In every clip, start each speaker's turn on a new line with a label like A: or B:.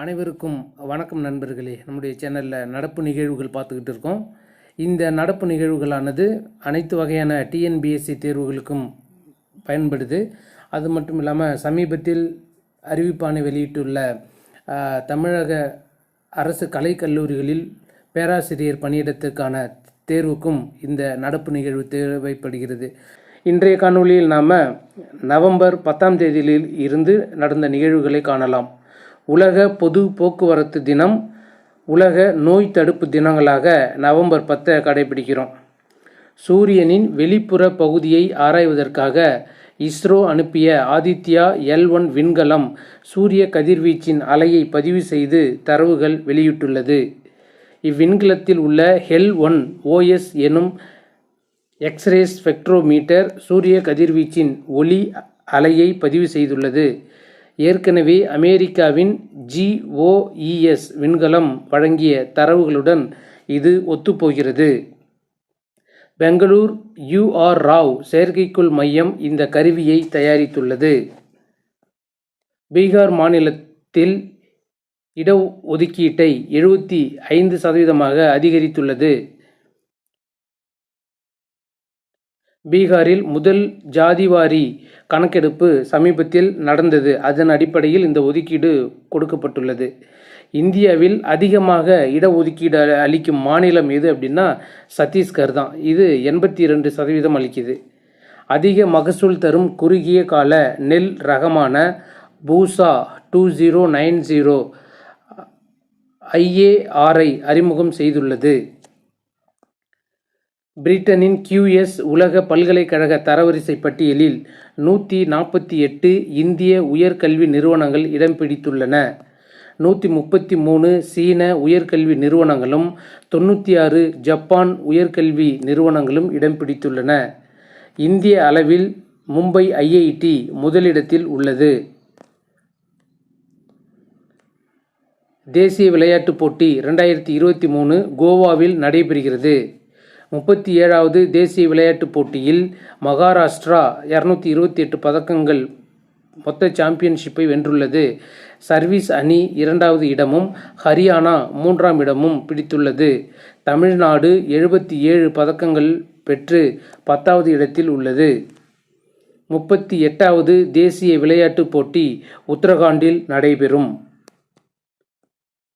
A: அனைவருக்கும் வணக்கம் நண்பர்களே. நம்முடைய சேனலில் நடப்பு நிகழ்வுகள் பார்த்துக்கிட்டு இருக்கோம். இந்த நடப்பு நிகழ்வுகளானது அனைத்து வகையான டிஎன்பிஎஸ்சி தேர்வுகளுக்கும் பயன்படுது. அது மட்டும் இல்லாமல் சமீபத்தில் அறிவிப்பானை வெளியிட்டுள்ள தமிழக அரசு கலைக்கல்லூரிகளில் பேராசிரியர் பணியிடத்துக்கான தேர்வுக்கும் இந்த நடப்பு நிகழ்வு தேவைப்படுகிறது. இன்றைய காணொளியில் நாம் நவம்பர் பத்தாம் தேதியில் இருந்து நடந்த நிகழ்வுகளை காணலாம். உலக பொது போக்குவரத்து தினம் உலக நோய் தடுப்பு தினங்களாக நவம்பர் பத்தை கடைபிடிக்கிறோம். சூரியனின் வெளிப்புற பகுதியை ஆராய்வதற்காக இஸ்ரோ அனுப்பிய ஆதித்யா எல் ஒன் விண்கலம் சூரிய கதிர்வீச்சின் அலையை பதிவு செய்து தரவுகள் வெளியிட்டுள்ளது. இவ்விண்கலத்தில் உள்ள ஹெல் ஒன் ஓஎஸ் எனும் எக்ஸ்ரே ஸ்பெக்ட்ரோமீட்டர் சூரிய கதிர்வீச்சின் ஒளி அலையை பதிவு செய்துள்ளது. ஏற்கனவே அமெரிக்காவின் ஜிஓஇஎஸ் விண்கலம் வழங்கிய தரவுகளுடன் இது ஒத்துப்போகிறது. பெங்களூர் யுஆர் ராவ் செயற்கைக்கோள் மையம் இந்த கருவியை தயாரித்துள்ளது. பீகார் மாநிலத்தில் இட ஒதுக்கீட்டை எழுபத்தி ஐந்து சதவீதமாக அதிகரித்துள்ளது. பீகாரில் முதல் ஜாதிவாரி கணக்கெடுப்பு சமீபத்தில் நடந்தது. அதன் அடிப்படையில் இந்த ஒதுக்கீடு கொடுக்கப்பட்டுள்ளது. இந்தியாவில் அதிகமாக இடஒதுக்கீடு அ- அளிக்கும் மாநிலம் எது அப்படின்னா சத்தீஸ்கர் தான். இது எண்பத்தி இரண்டு சதவீதம் அளிக்குது. அதிக மகசூல் தரும் குறுகிய கால நெல் ரகமான Pusa two zero nine zero IARI அறிமுகம் செய்துள்ளது. பிரிட்டனின் கியூஎஸ் உலக பல்கலைக்கழக தரவரிசை பட்டியலில் நூற்றி நாற்பத்தி எட்டு இந்திய உயர்கல்வி நிறுவனங்கள் இடம் பிடித்துள்ளன. நூற்றி முப்பத்தி மூணு சீன உயர்கல்வி நிறுவனங்களும் தொண்ணூற்றி ஆறு ஜப்பான் உயர்கல்வி நிறுவனங்களும் இடம் பிடித்துள்ளன. இந்திய அளவில் மும்பை ஐஐடி முதலிடத்தில் உள்ளது. தேசிய விளையாட்டுப் போட்டி ரெண்டாயிரத்தி இருபத்தி மூணு கோவாவில் நடைபெறுகிறது. முப்பத்தி ஏழாவது தேசிய விளையாட்டுப் போட்டியில் மகாராஷ்டிரா இரநூத்தி இருபத்தி எட்டு பதக்கங்கள் மொத்த சாம்பியன்ஷிப்பை வென்றுள்ளது. சர்வீஸ் அணி இரண்டாவது இடமும் ஹரியானா மூன்றாம் இடமும் பிடித்துள்ளது. தமிழ்நாடு எழுபத்தி ஏழு பதக்கங்கள் பெற்று பத்தாவது இடத்தில் உள்ளது. முப்பத்தி எட்டாவது தேசிய விளையாட்டுப் போட்டி உத்தரகாண்டில் நடைபெறும்.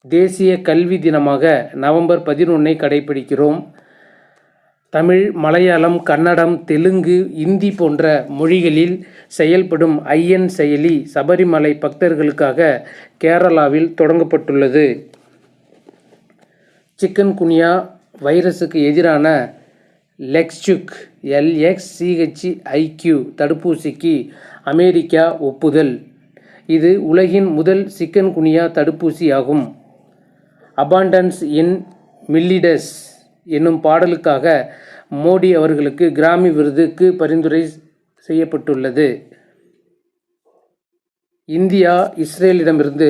A: தேசிய கல்வி தினமாக நவம்பர் பதினொன்னை கடைபிடிக்கிறோம். தமிழ் மலையாளம் கன்னடம் தெலுங்கு இந்தி போன்ற மொழிகளில் செயல்படும் ஐஎன் செயலி சபரிமலை பக்தர்களுக்காக கேரளாவில் தொடங்கப்பட்டுள்ளது. சிக்கன் குனியா வைரஸுக்கு எதிரான லெக்ஸ்சுக் எல்எக்ஸ் சிஹெச்ஐக்யூ தடுப்பூசிக்கு அமெரிக்கா ஒப்புதல். இது உலகின் முதல் சிக்கன் குனியா தடுப்பூசி ஆகும் அபாண்டன்ஸ் இன் மில்லிடஸ். என்னும் பாடலுக்காக மோடி அவர்களுக்கு கிராமி விருதுக்கு பரிந்துரை செய்யப்பட்டுள்ளது. இந்தியா இஸ்ரேலிடமிருந்து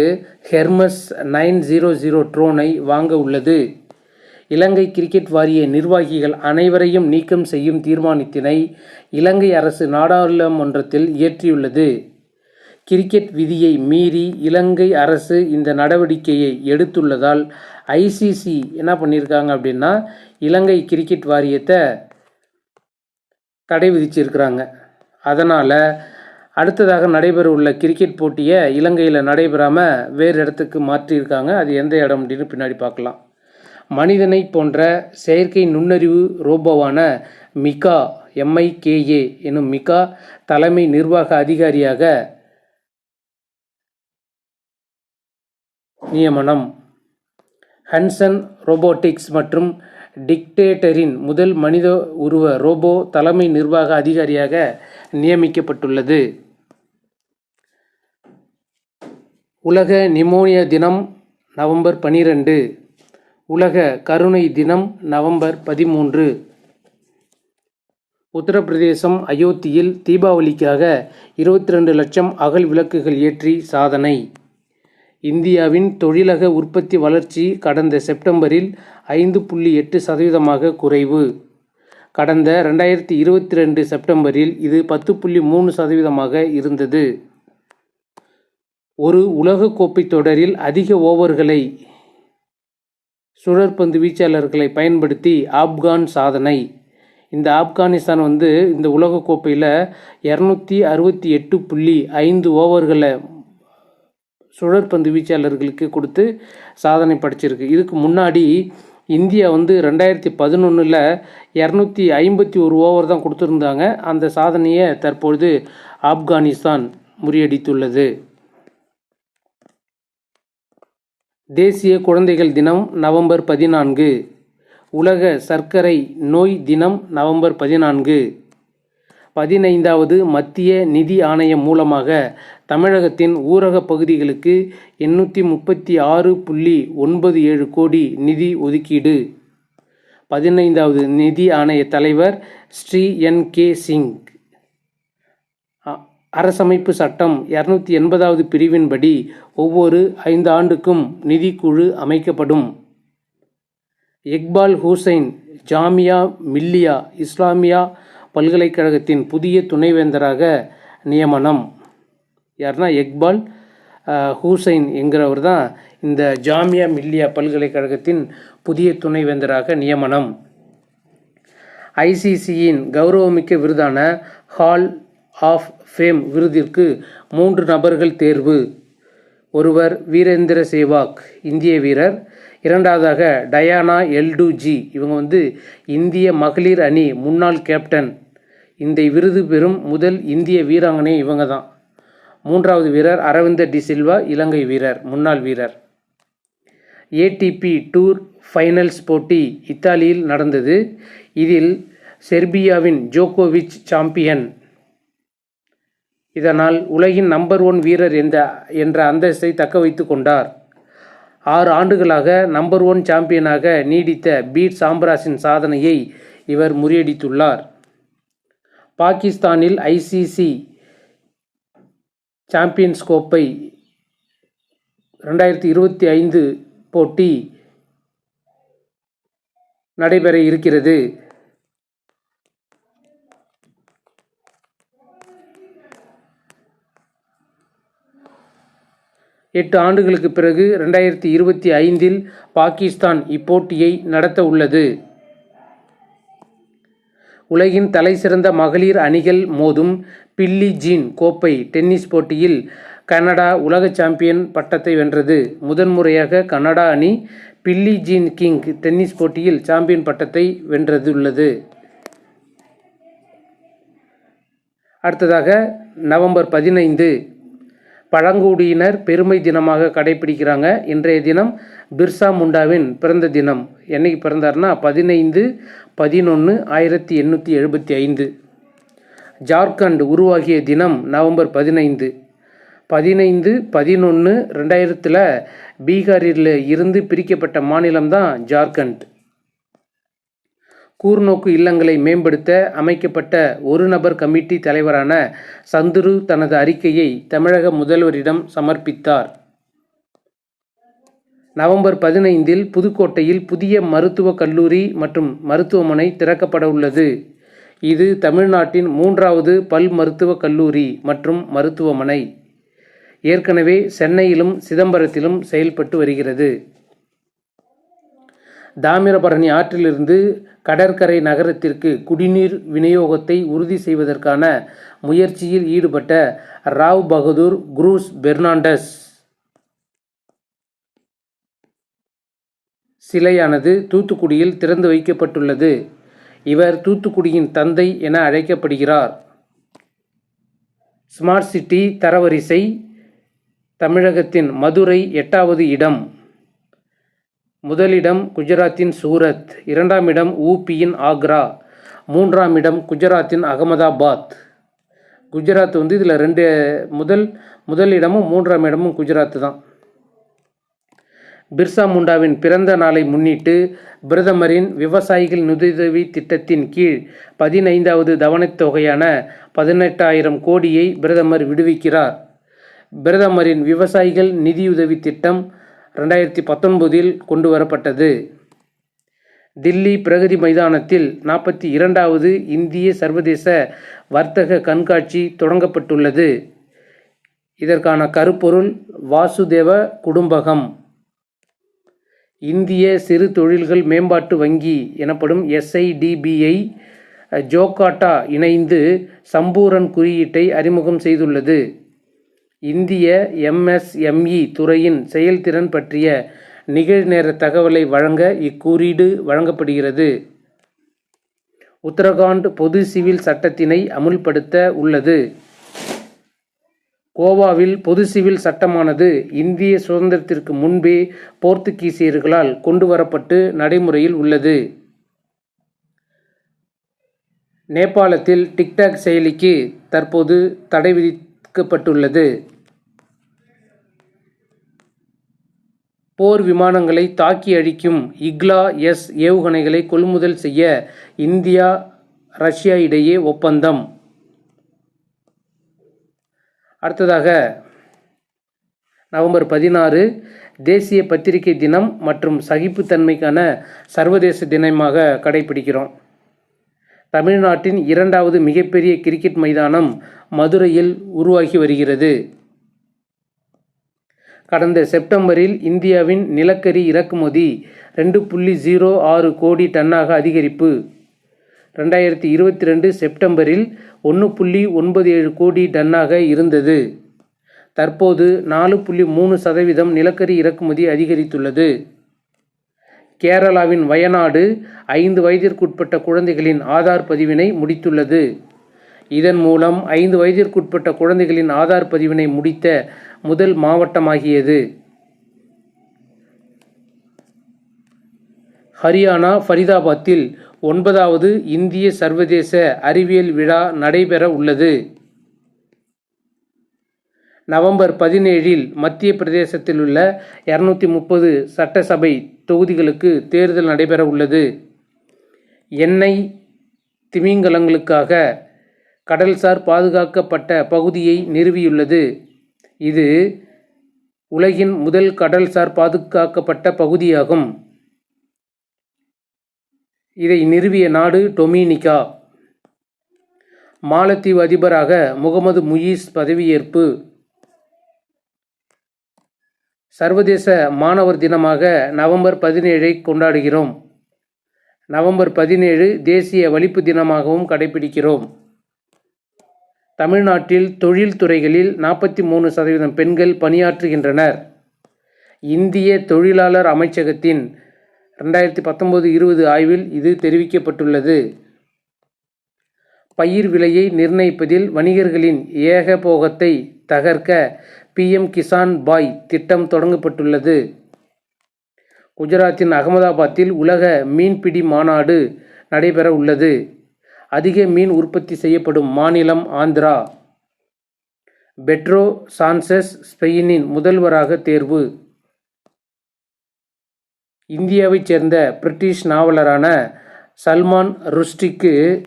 A: ஹெர்மஸ் நைன் ஜீரோ ஜீரோ ட்ரோனை வாங்க உள்ளது. இலங்கை கிரிக்கெட் வாரிய நிர்வாகிகள் அனைவரையும் நீக்கம் செய்யும் தீர்மானத்தினை இலங்கை அரசு நாடாளுமன்றத்தில் இயற்றியுள்ளது. கிரிக்கெட் விதியை மீறி இலங்கை அரசு இந்த நடவடிக்கையை எடுத்துள்ளதால் ஐசிசி என்ன பண்ணியிருக்காங்க அப்படின்னா இலங்கை கிரிக்கெட் வாரியத்தை தடை விதிச்சிருக்கிறாங்க. அதனால் அடுத்ததாக நடைபெற உள்ள கிரிக்கெட் போட்டியை இலங்கையில் நடைபெறாமல் வேறு இடத்துக்கு மாற்றியிருக்காங்க. அது எந்த இடம் அப்படின்னு பின்னாடி பார்க்கலாம். மனிதனை போன்ற செயற்கை நுண்ணறிவு ரோபோவான மிகா எம்ஐகேஏ எனும் மிகா தலைமை நிர்வாக அதிகாரியாக நியமனம். ஹன்சன் ரோபோட்டிக்ஸ் மற்றும் டிக்டேட்டரின் முதல் மனித உருவ ரோபோ தலைமை நிர்வாக அதிகாரியாக நியமிக்கப்பட்டுள்ளது. உலக நிமோனியா தினம் நவம்பர் பனிரெண்டு. உலக கருணை தினம் நவம்பர் பதிமூன்று. உத்தரப்பிரதேசம் அயோத்தியில் தீபாவளிக்காக இருபத்தி ரெண்டு லட்சம் அகல் விளக்குகள் ஏற்றி சாதனை. இந்தியாவின் தொழிலக உற்பத்தி வளர்ச்சி கடந்த செப்டம்பரில் ஐந்து புள்ளி எட்டு சதவீதமாக குறைவு. கடந்த ரெண்டாயிரத்தி இருபத்தி ரெண்டு செப்டம்பரில் இது பத்து புள்ளி மூணு சதவீதமாக இருந்தது. ஒரு உலகக்கோப்பை தொடரில் அதிக ஓவர்களை சுழற்பந்து வீச்சாளர்களை பயன்படுத்தி ஆப்கான் சாதனை. இந்த ஆப்கானிஸ்தான் வந்து இந்த உலகக்கோப்பையில் இரநூத்தி அறுபத்தி எட்டு புள்ளி ஐந்து ஓவர்களை சுழற்பந்து வீச்சாளர்களுக்கு கொடுத்து சாதனை படைச்சிருக்கு. இதுக்கு முன்னாடி இந்தியா வந்து ரெண்டாயிரத்தி பதினொன்றில் இரநூத்தி ஐம்பத்தி ஒரு ஓவர் தான் கொடுத்துருந்தாங்க. அந்த சாதனையை தற்பொழுது ஆப்கானிஸ்தான் முறியடித்துள்ளது. தேசிய குழந்தைகள் தினம் நவம்பர் பதினான்கு. உலக சர்க்கரை நோய் தினம் நவம்பர் பதினான்கு. பதினைந்தாவது மத்திய நிதி ஆணையம் மூலமாக தமிழகத்தின் ஊரக பகுதிகளுக்கு எண்ணூற்றி முப்பத்தி ஆறு புள்ளி ஒன்பது ஏழு கோடி நிதி ஒதுக்கீடு. பதினைந்தாவது நிதி ஆணைய தலைவர் ஸ்ரீ என் கே சிங். அ- அரசமைப்பு சட்டம் இரநூத்தி எண்பதாவது பிரிவின்படி ஒவ்வொரு ஐந்து ஆண்டுக்கும் நிதிக்குழு அமைக்கப்படும். இக்பால் ஹுசைன் ஜாமியா மில்லியா இஸ்லாமியா பல்கலைக்கழகத்தின் புதிய துணைவேந்தராக நியமனம். யாருன்னா எக்பால் ஹூசைன் என்கிறவர் தான் இந்த ஜாமியா மில்லியா பல்கலைக்கழகத்தின் புதிய துணைவேந்தராக நியமனம். ஐசிசியின் கௌரவமிக்க விருதான ஹால் ஆஃப் ஃபேம் விருதிற்கு மூன்று நபர்கள் தேர்வு. ஒருவர் வீரேந்திர சேவாக் இந்திய வீரர். இரண்டாவதாக டயானா எல்டுஜி. இவங்க வந்து இந்திய மகளிர் அணி முன்னாள் கேப்டன். இந்த விருது பெறும் முதல் இந்திய வீராங்கனை இவங்க தான் மூன்றாவது வீரர் அரவிந்த டி சில்வா இலங்கை வீரர் முன்னாள் வீரர். ஏடிபி டூர் ஃபைனல்ஸ் போட்டி இத்தாலியில் நடந்தது. இதில் செர்பியாவின் ஜோகோவிச் சாம்பியன். இதனால் உலகின் நம்பர் ஒன் வீரர் என்ற என்ற அந்தஸ்தை தக்க வைத்து கொண்டார். ஆறு ஆண்டுகளாக நம்பர் ஒன் சாம்பியனாக நீடித்த பீட் சாம்ராஜின் சாதனையை இவர் முறியடித்துள்ளார். பாகிஸ்தானில் ஐசிசி சாம்பியன்ஸ் கோப்பை ரெண்டாயிரத்தி இருபத்தி ஐந்து போட்டி நடைபெற இருக்கிறது. எட்டு ஆண்டுகளுக்கு பிறகு ரெண்டாயிரத்தி இருபத்தி ஐந்தில் பாகிஸ்தான் இப்போட்டியை நடத்த உள்ளது உலகின் தலைசிறந்த மகளிர் அணிகள் மோதும் பில்லி ஜீன் கோப்பை டென்னிஸ் போட்டியில் கனடா உலக சாம்பியன் பட்டத்தை வென்றது. முதன்முறையாக கனடா அணி பில்லி ஜீன் கிங் டென்னிஸ் போட்டியில் சாம்பியன் பட்டத்தை வென்றதுள்ளது அடுத்ததாக நவம்பர் பதினைந்து பழங்குடியினர் பெருமை தினமாக கடைபிடிக்கிறாங்க. இன்றைய தினம் பிர்சா முண்டாவின் பிறந்த தினம். என்னைக்கு பிறந்தார்னா பதினைந்து பதினொன்று ஆயிரத்தி எண்ணூற்றி எழுபத்தி ஐந்து. ஜார்க்கண்ட் உருவாகிய தினம் நவம்பர் பதினைந்து. பதினைந்து பதினொன்று ரெண்டாயிரத்தில் பீகாரில் இருந்து பிரிக்கப்பட்ட மாநிலம்தான் ஜார்க்கண்ட். கூர்நோக்கு இல்லங்களை மேம்படுத்த அமைக்கப்பட்ட ஒரு நபர் கமிட்டி தலைவரான சந்துரு தனது அறிக்கையை தமிழக முதல்வரிடம் சமர்ப்பித்தார். நவம்பர் பதினைந்தில் புதுக்கோட்டையில் புதிய மருத்துவக் கல்லூரி மற்றும் மருத்துவமனை திறக்கப்பட உள்ளது. இது தமிழ்நாட்டின் மூன்றாவது பல் மருத்துவக் கல்லூரி மற்றும் மருத்துவமனை. ஏற்கனவே சென்னையிலும் சிதம்பரத்திலும் செயல்பட்டு வருகிறது. தாமிரபரணி ஆற்றிலிருந்து கடற்கரை நகரத்திற்கு குடிநீர் விநியோகத்தை உறுதி செய்வதற்கான முயற்சியில் ஈடுபட்ட ராவ் பகதூர் குரூஸ் பெர்னாண்டஸ். சிலையானது தூத்துக்குடியில் திறந்து வைக்கப்பட்டுள்ளது. இவர் தூத்துக்குடியின் தந்தை என அழைக்கப்படுகிறார். ஸ்மார்ட் சிட்டி தரவரிசை தமிழகத்தின் மதுரை எட்டாவது இடம். முதலிடம் குஜராத்தின் சூரத் இரண்டாம் இடம் ஊபியின் ஆக்ரா மூன்றாம் இடம் குஜராத்தின் அகமதாபாத். குஜராத் வந்து இதில் ரெண்டு முதல் முதல் இடமும் மூன்றாம் இடமும் குஜராத் தான். பிர்சா முண்டாவின் பிறந்த நாளை முன்னிட்டு பிரதமரின் விவசாயிகள் நிதியுதவி திட்டத்தின் கீழ் பதினைந்தாவது தவணைத் தொகையான பதினெட்டாயிரம் கோடியை பிரதமர் விடுவிக்கிறார். பிரதமரின் விவசாயிகள் நிதியுதவி திட்டம் ரெண்டாயிரத்தி பத்தொன்பதில் கொண்டு வரப்பட்டது தில்லி பிரகதி மைதானத்தில் நாற்பத்தி இரண்டாவது இந்திய சர்வதேச வர்த்தக கண்காட்சி தொடங்கப்பட்டுள்ளது. இதற்கான கருப்பொருள் வாசுதேவ குடும்பகம். இந்திய சிறு தொழில்கள் மேம்பாட்டு வங்கி எனப்படும் எஸ்ஐடிபிஐ ஜோகாட்டா இணைந்து சம்பூரன் குறியீட்டை அறிமுகம் செய்துள்ளது. இந்திய எம்எஸ்எம்இ துறையின் செயல்திறன் பற்றிய நிகழ்நேர தகவலை வழங்க இக்குறியீடு வழங்கப்படுகிறது. உத்தரகாண்ட் பொது சிவில் சட்டத்தினை அமுல்படுத்த உள்ளது. கோவாவில் பொது சிவில் சட்டமானது இந்திய சுதந்திரத்திற்கு முன்பே போர்த்துகீசியர்களால் கொண்டு வரப்பட்டு நடைமுறையில் உள்ளது. நேபாளத்தில் டிக்டாக் செயலிக்கு தற்போது தடை விதிக்கப்பட்டுள்ளது போர் விமானங்களை தாக்கி அழிக்கும் இக்லா எஸ் ஏவுகணைகளை கொள்முதல் செய்ய இந்தியா ரஷ்யா இடையே ஒப்பந்தம். அடுத்ததாக நவம்பர் பதினாறு தேசிய பத்திரிகை தினம் மற்றும் சகிப்புத்தன்மைக்கான சர்வதேச தினமாக கடைபிடிக்கிறோம். தமிழ்நாட்டின் இரண்டாவது மிகப்பெரிய கிரிக்கெட் மைதானம் மதுரையில் உருவாகி வருகிறது. கடந்த செப்டம்பரில் இந்தியாவின் நிலக்கரி இறக்குமதி ரெண்டு புள்ளி ஜீரோ ஆறு கோடி டன்னாக அதிகரிப்பு. ரெண்டாயிரத்தி இருபத்தி ரெண்டு செப்டம்பரில் ஒன்று புள்ளி ஒன்பது ஏழு கோடி டன்னாக இருந்தது. தற்போது நாலு புள்ளி மூணு சதவீதம் நிலக்கரி இறக்குமதி அதிகரித்துள்ளது. கேரளாவின் வயநாடு ஐந்து வயதிற்குட்பட்ட குழந்தைகளின் ஆதார் பதிவினை முடித்துள்ளது. இதன் மூலம் ஐந்து வயதிற்குட்பட்ட குழந்தைகளின் ஆதார் பதிவினை முடித்த முதல் மாவட்டமாகியது. ஹரியானா ஃபரிதாபாத்தில் ஒன்பதாவது இந்திய சர்வதேச அறிவியல் விழா நடைபெற உள்ளது. நவம்பர் பதினேழில் மத்திய பிரதேசத்தில் உள்ள இரநூத்தி முப்பது சட்டசபை தொகுதிகளுக்கு தேர்தல் நடைபெற உள்ளது. எண்ணெய் திமிங்கலங்களுக்காக கடல்சார் பாதுகாக்கப்பட்ட பகுதியை நிறுவியுள்ளது. இது உலகின் முதல் கடல்சார் பாதுகாக்கப்பட்ட பகுதியாகும். இதை நிறுவிய நாடு டொமினிகா. மாலத்தீவு அதிபராக முகமது முயீஸ் பதவியேற்பு. சர்வதேச மாணவர் தினமாக நவம்பர் பதினேழை கொண்டாடுகிறோம். நவம்பர் பதினேழு தேசிய வலிப்பு தினமாகவும் கடைபிடிக்கிறோம். தமிழ்நாட்டில் தொழில்துறைகளில் நாற்பத்தி மூணு சதவீதம் பெண்கள் பணியாற்றுகின்றனர். இந்திய தொழிலாளர் அமைச்சகத்தின் ரெண்டாயிரத்தி பத்தொம்போது இருபது ஆய்வில் இது தெரிவிக்கப்பட்டுள்ளது. பயிர் விலையை நிர்ணயிப்பதில் வணிகர்களின் ஏகபோகத்தை தகர்க்க பிஎம் கிசான் பாய் திட்டம் தொடங்கப்பட்டுள்ளது. குஜராத்தின் அகமதாபாத்தில் உலக மீன்பிடி மாநாடு நடைபெற உள்ளது. அதிக மீன் உற்பத்தி செய்யப்படும் மாநிலம் ஆந்திரா. பெட்ரோ சான்சஸ் ஸ்பெயினின் முதல்வராக தேர்வு. இந்தியாவைச் சேர்ந்த பிரிட்டிஷ் நாவலரான சல்மான் ருஷ்டிக்கு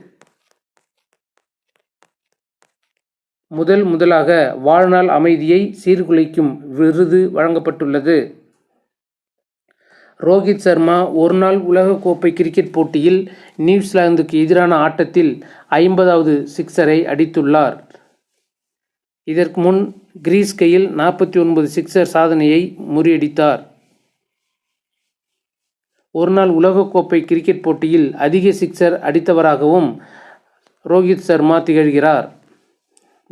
A: முதல் முதலாக வாழ்நாள் அமைதியை சீர்குலைக்கும் விருது வழங்கப்பட்டுள்ளது. ரோஹித் சர்மா ஒருநாள் உலகக்கோப்பை கிரிக்கெட் போட்டியில் நியூசிலாந்துக்கு எதிரான ஆட்டத்தில் ஐம்பதாவது சிக்ஸரை அடித்துள்ளார். இதற்கு முன் கிரீஸ் கையில் நாற்பத்தி ஒன்பது சிக்ஸர் சாதனையை முறியடித்தார். ஒருநாள் உலகக்கோப்பை கிரிக்கெட் போட்டியில் அதிக சிக்ஸர் அடித்தவராகவும் ரோஹித் சர்மா திகழ்கிறார்.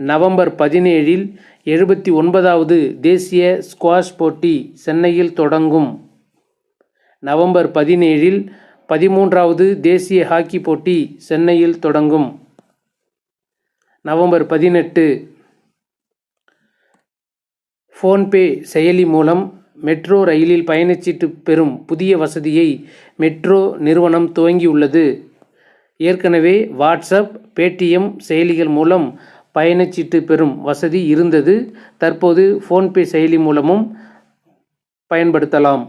A: நவம்பர் பதினேழில் எழுபத்தி ஒன்பதாவது தேசிய ஸ்குவாஷ் போட்டி சென்னையில் தொடங்கும். நவம்பர் பதினேழில் பதிமூன்றாவது தேசிய ஹாக்கி போட்டி சென்னையில் தொடங்கும். நவம்பர் பதினெட்டு ஃபோன்பே செயலி மூலம் மெட்ரோ ரயிலில் பயணச்சீட்டு பெறும் புதிய வசதியை மெட்ரோ நிறுவனம் துவங்கியுள்ளது. ஏற்கனவே வாட்ஸ்அப் பேடிஎம் செயலிகள் மூலம் பயணச்சீட்டு பெறும் வசதி இருந்தது. தற்போது ஃபோன்பே செயலி மூலமும் பயன்படுத்தலாம்.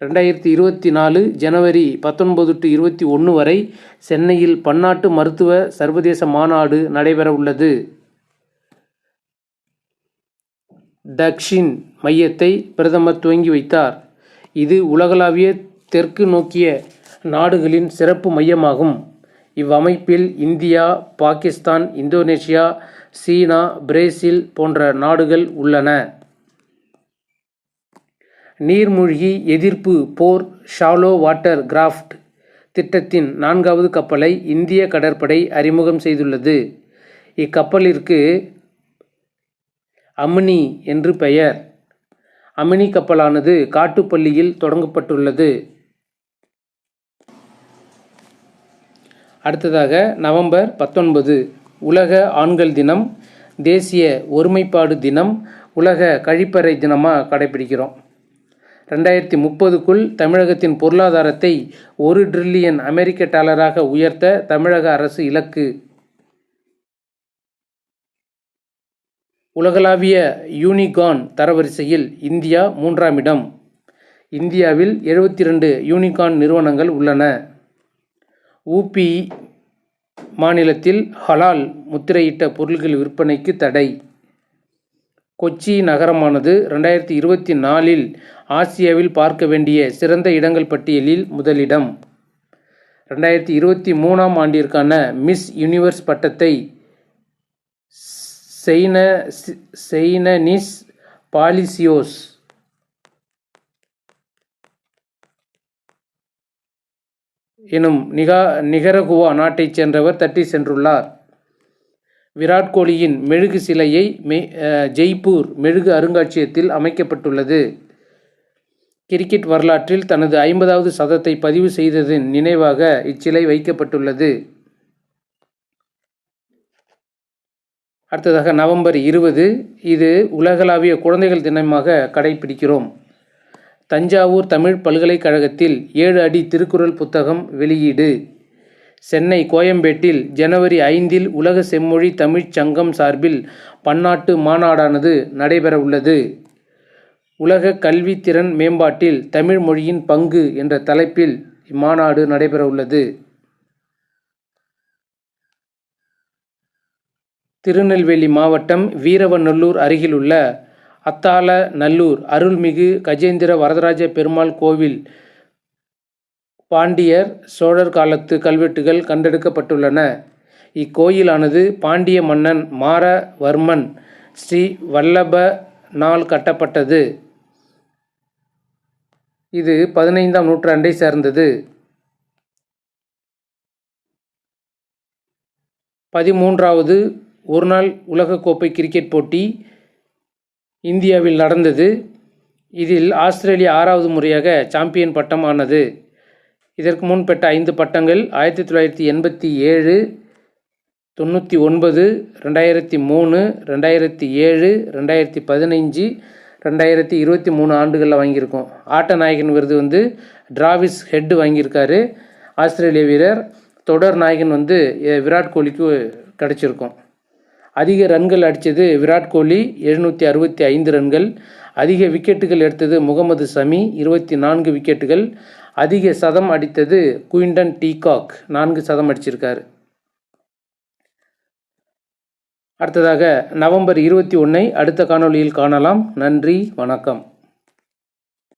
A: ரெண்டாயிரத்தி இருபத்தி நாலு ஜனவரி பத்தொன்பது டு இருபத்தி ஒன்று வரை சென்னையில் பன்னாட்டு மருத்துவ சர்வதேச மாநாடு நடைபெற உள்ளது. டக்ஷின் மையத்தை பிரதமர் துவங்கி வைத்தார். இது உலகளாவிய தெற்கு நோக்கிய நாடுகளின் சிறப்பு மையமாகும். இவ்வமைப்பில் India Pakistan Indonesia China Brazil போன்ற நாடுகள் உள்ளன. நீர்மூழ்கி எதிர்ப்பு போர் ஷாலோ வாட்டர் கிராஃப்ட் திட்டத்தின் நான்காவது கப்பலை இந்திய கடற்படை அறிமுகம் செய்துள்ளது. இக்கப்பலிற்கு அமினி என்று பெயர். அமினி கப்பலானது காட்டுப்பள்ளியில் தொடங்கப்பட்டுள்ளது. அடுத்ததாக நவம்பர் பத்தொன்பது உலக ஆண்கள் தினம் தேசிய ஒருமைப்பாடு தினம் உலக கழிப்பறை தினமாக கடைபிடிக்கிறோம். ரெண்டாயிரத்தி முப்பதுக்குள் தமிழகத்தின் பொருளாதாரத்தை ஒரு ட்ரில்லியன் அமெரிக்க டாலராக உயர்த்த தமிழக அரசு இலக்கு. உலகளாவிய யூனிகான் தரவரிசையில் இந்தியா மூன்றாம் இடம். இந்தியாவில் எழுபத்தி ரெண்டு யூனிகான் நிறுவனங்கள் உள்ளன. ஊபி மாநிலத்தில் ஹலால் முத்திரையிட்ட பொருள்கள் விற்பனைக்கு தடை. கொச்சி நகரமானது ரெண்டாயிரத்தி இருபத்தி நாலில் ஆசியாவில் பார்க்க வேண்டிய சிறந்த இடங்கள் பட்டியலில் முதலிடம். ரெண்டாயிரத்தி இருபத்தி மூணாம் ஆண்டிற்கான மிஸ் யூனிவர்ஸ் பட்டத்தை செய்ன செயினனிஸ் பாலிசியோஸ் எனும் நிகா நிகரகுவா நாட்டைச் சேர்ந்தவர் தட்டி சென்றுள்ளார். விராட் கோலியின் மெழுகு சிலையை மெ ஜெய்ப்பூர் மெழுகு அருங்காட்சியகத்தில் அமைக்கப்பட்டுள்ளது. கிரிக்கெட் வரலாற்றில் தனது ஐம்பதாவது சதத்தை பதிவு செய்ததன் நினைவாக இச்சிலை வைக்கப்பட்டுள்ளது. அடுத்ததாக நவம்பர் இருபது இது உலகளாவிய குழந்தைகள் தினமாக கடைபிடிக்கிறோம். தஞ்சாவூர் தமிழ் பல்கலைக்கழகத்தில் ஏழு அடி திருக்குறள் புத்தகம் வெளியீடு. சென்னை கோயம்பேட்டில் ஜனவரி ஐந்தில் உலக செம்மொழி தமிழ்ச் சங்கம் சார்பில் பன்னாட்டு மாநாடானது நடைபெறவுள்ளது உலக கல்வித்திறன் மேம்பாட்டில் தமிழ் மொழியின் பங்கு என்ற தலைப்பில் இம்மாநாடு நடைபெறவுள்ளது திருநெல்வேலி மாவட்டம் வீரவநல்லூர் அருகிலுள்ள அத்தால நல்லூர் அருள்மிகு கஜேந்திர வரதராஜ பெருமாள் கோவில் பாண்டியர் சோழர் காலத்து கல்வெட்டுகள் கண்டெடுக்கப்பட்டுள்ளன. இக்கோயிலானது பாண்டிய மன்னன் மாரவர்மன் ஸ்ரீ வல்லப நாள் கட்டப்பட்டது. இது பதினைந்தாம் நூற்றாண்டை சேர்ந்தது. பதிமூன்றாவது ஒருநாள் உலகக்கோப்பை கிரிக்கெட் போட்டி இந்தியாவில் நடந்தது. இதில் ஆஸ்திரேலியா ஆறாவது முறையாக சாம்பியன் பட்டம் ஆனது இதற்கு முன் பெற்ற ஐந்து பட்டங்கள் ஆயிரத்தி தொள்ளாயிரத்தி எண்பத்தி ஏழு தொண்ணூற்றி ஒன்பது ரெண்டாயிரத்தி மூணு ரெண்டாயிரத்தி ஏழு ரெண்டாயிரத்தி பதினைஞ்சு ரெண்டாயிரத்தி இருபத்தி மூணு ஆண்டுகளில் வாங்கியிருக்கோம். ஆட்ட நாயகன் விருது வந்து டிராவிஸ் ஹெட் வாங்கியிருக்காரு. ஆஸ்திரேலிய வீரர் தொடர் நாயகன் வந்து விராட் கோலிக்கு கிடச்சிருக்கும். அதிக ரன்கள் அடித்தது விராட் கோலி எழுநூற்றி அறுபத்தி ஐந்து ரன்கள். அதிக விக்கெட்டுகள் எடுத்தது முகமது சமி இருபத்தி நான்கு விக்கெட்டுகள். அதிக சதம் அடித்தது குயின்டன் டீகாக் நான்கு சதம் அடிச்சிருக்காரு. அடுத்ததாக நவம்பர் இருபத்தி ஒன்றை அடுத்த காணொளியில் காணலாம். நன்றி வணக்கம்.